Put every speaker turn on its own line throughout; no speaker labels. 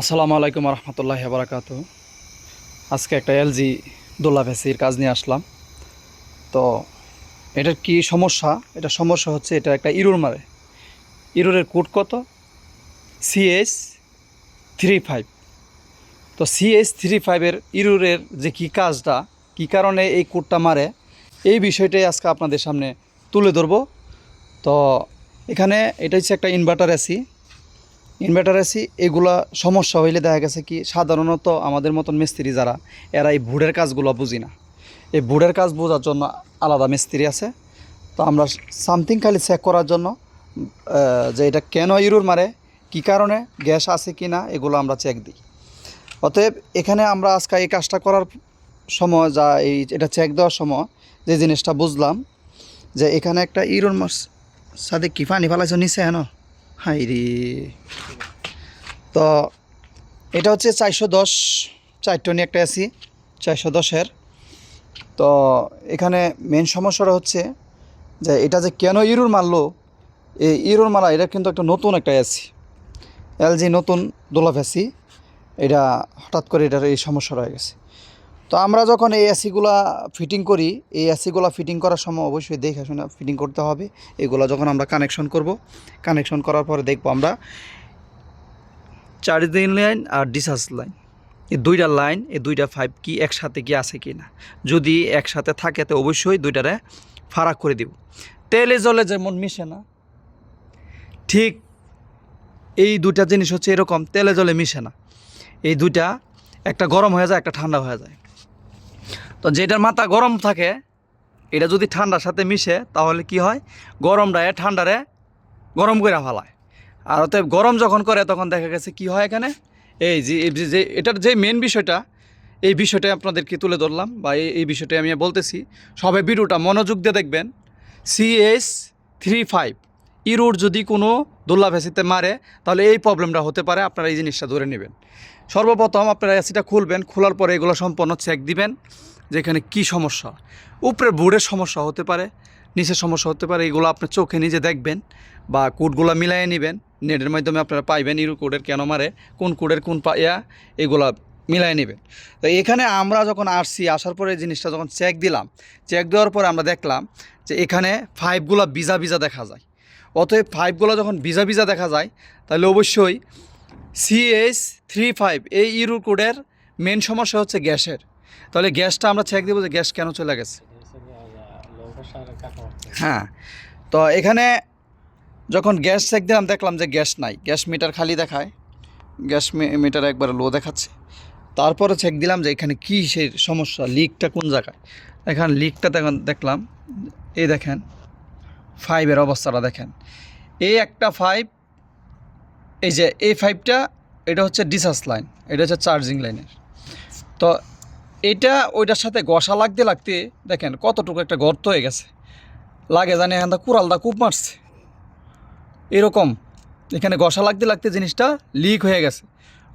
আসসালামু আলাইকুম রহমতুল্লাহ বারাকাতু আজকে একটা এলজি দোল্লা ভেসির কাজ নিয়ে আসলাম। তো এটার কি সমস্যা? এটা সমস্যা হচ্ছে এটা একটা ইরুর মারে। ইরুরের কোড কত? CS three five. তো সিএস থ্রি ফাইভের ইরুরের যে কী কাজটা, কী কারণে এই কোডটা মারে, এই বিষয়টাই আজকে আপনাদের সামনে তুলে ধরবো। তো এখানে এটা হচ্ছে একটা ইনভার্টার এসি। ইনভার্টার এসি এগুলা সমস্যা হইলে দেখা গেছে কি, সাধারণত আমাদের মতন মিস্ত্রি যারা, এরা এই বুড়ের কাজগুলো বুঝি না। এই বুড়ের কাজ বোঝার জন্য আলাদা মিস্ত্রি আছে। তো আমরা সামথিং খালি চেক করার জন্য যে এটা কেন ইউরোর মারে, কি কারণে, গ্যাস আছে কি না, এগুলো আমরা চেক দিই। অতএব এখানে আমরা আজকে এই কাজটা করার সময় যা এই এটা চেক দেওয়ার সময় যে জিনিসটা বুঝলাম, যে এখানে একটা ইউরোর মাস সাথে কি পানি ফেলাইছ নিচে হেন হাই রে। তো এটা হচ্ছে চারশো দশ চারটনি একটা এসি, চারশো দশের। তো এখানে মেন সমস্যাটা হচ্ছে যে এটা যে কেন ইরুর মারলো, এই ইরুর মারা, এটা কিন্তু একটা নতুন একটা এসি। এলজি নতুন দোলাভ এসি এটা হঠাৎ করে এটার এই সমস্যা রয়ে গেছে। তো আমরা যখন এই এসিগুলা ফিটিং করি, এই এসিগুলা ফিটিং করার সময় অবশ্যই দেখে শুনে ফিটিং করতে হবে। এগুলো যখন আমরা কানেকশন করব কানেকশন করার পরে দেখব আমরা চার্জিং লাইন আর ডিসচার্জ লাইন। এই দুইটা লাইন, এই দুইটা ফাইভ কি একসাথে কি আছে কি না যদি একসাথে থাকে, তো অবশ্যই দুইটারে ফারাক করে দিব। তেলে জলে যেমন মিশে না, ঠিক এই দুটা জিনিস হচ্ছে এরকম, তেলে জলে মিশে না। এই দুইটা একটা গরম হয়ে যায়, একটা ঠান্ডা হয়ে যায়। তো যেটার মাথা গরম থাকে, এটা যদি ঠান্ডার সাথে মিশে, তাহলে কি হয়? গরমটায় ঠান্ডারে গরম করে ফেলায়। আর অতএব গরম যখন করে, তখন দেখা গেছে কি হয় এখানে? এই যে যে এটার যে মেন বিষয়টা, এই বিষয়টা আপনাদেরকে তুলে ধরলাম বা এই এই বিষয়টা আমি বলতেছি। সবে বিরুটা মনোযোগ দিয়ে দেখবেন। সিএস থ্রি ফাইভ ইরুর যদি কোনো দোল্লা ভেসিতে মারে, তাহলে এই প্রবলেমটা হতে পারে, আপনারা এই জিনিসটা ধরে নেবেন। সর্বপ্রথম আপনারা এসিটা খুলবেন, খোলার পরে এগুলো সম্পূর্ণ চেক দিবেন। যে এখানে কী সমস্যা? উপরে বোর্ডের সমস্যা হতে পারে, নিচের সমস্যা হতে পারে, এগুলো আপনার চোখে নিজে দেখবেন বা কোডগুলো মিলাইয়ে নেবেন। নেটের মাধ্যমে আপনারা পাইবেন ইরু কোডের কেন মারে, কোন কোডের কোন পা, ইয়া, এগুলা মিলাই নেবেন। তো এখানে আমরা যখন আসছি, আসার পরে জিনিসটা যখন চেক দিলাম চেক দেওয়ার পরে আমরা দেখলাম যে এখানে ফাইভগুলো ভিজা ভিজা দেখা যায়। অতএব ফাইভগুলো যখন ভিজা ভিজা দেখা যায়, তাহলে অবশ্যই সিএস থ্রি ফাইভ এই ইরু কোডের মেন সমস্যা হচ্ছে গ্যাসের। তাহলে গ্যাসটা আমরা চেক দেবো যে গ্যাস কেন চলে গেছে। হ্যাঁ তো এখানে যখন গ্যাস চেক দিলাম, দেখলাম যে গ্যাস নাই। গ্যাস মিটার খালি দেখায়। গ্যাস মিটার একবার লো দেখাচ্ছে। তারপরে চেক দিলাম যে এখানে কী সেই সমস্যা, লিকটা কোন জায়গায়? এখানে লিকটা দেখলাম। এই দেখেন ফাইভের অবস্থাটা দেখেন। এই একটা ফাইভ এই যে এই ফাইভটা এটা হচ্ছে ডিসাস লাইন এটা হচ্ছে চার্জিং লাইনের তো এটা ওইটার সাথে ঘষা লাগতে লাগতে দেখেন কতটুকু একটা গর্ত হয়ে গেছে। লাগে জানি এখান কুড়ালদা কূপ মারছে। এরকম, এখানে ঘষা লাগতে লাগতে জিনিসটা লিক হয়ে গেছে।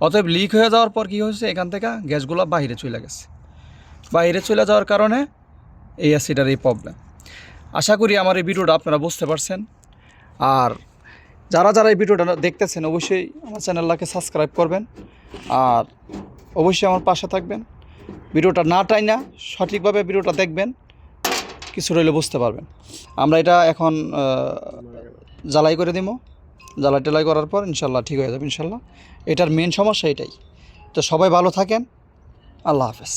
অতএব লিক হয়ে যাওয়ার পর কী হয়েছে? এখান থেকে গ্যাসগুলো বাইরে চলে গেছে। বাইরে চলে যাওয়ার কারণে এই অ্যাসিডার এই প্রবলেম আশা করি আমার এই ভিডিওটা আপনারা বুঝতে পারছেন। আর যারা যারা এই ভিডিওটা দেখতেছেন, অবশ্যই আমার চ্যানেলটাকে সাবস্ক্রাইব করবেন। আর অবশ্যই আমার পাশে থাকবেন। ভিডিওটা না টাই না সঠিকভাবে ভিডিওটা দেখবেন, কিছু রইলে বুঝতে পারবেন। আমরা এটা এখন জ্বালাই করে দিব জ্বালাই টেলাই করার পর ইনশাল্লাহ ঠিক হয়ে যাবে ইনশাল্লাহ। এটার মেন সমস্যা এটাই। তো সবাই ভালো থাকেন। আল্লাহ হাফেজ।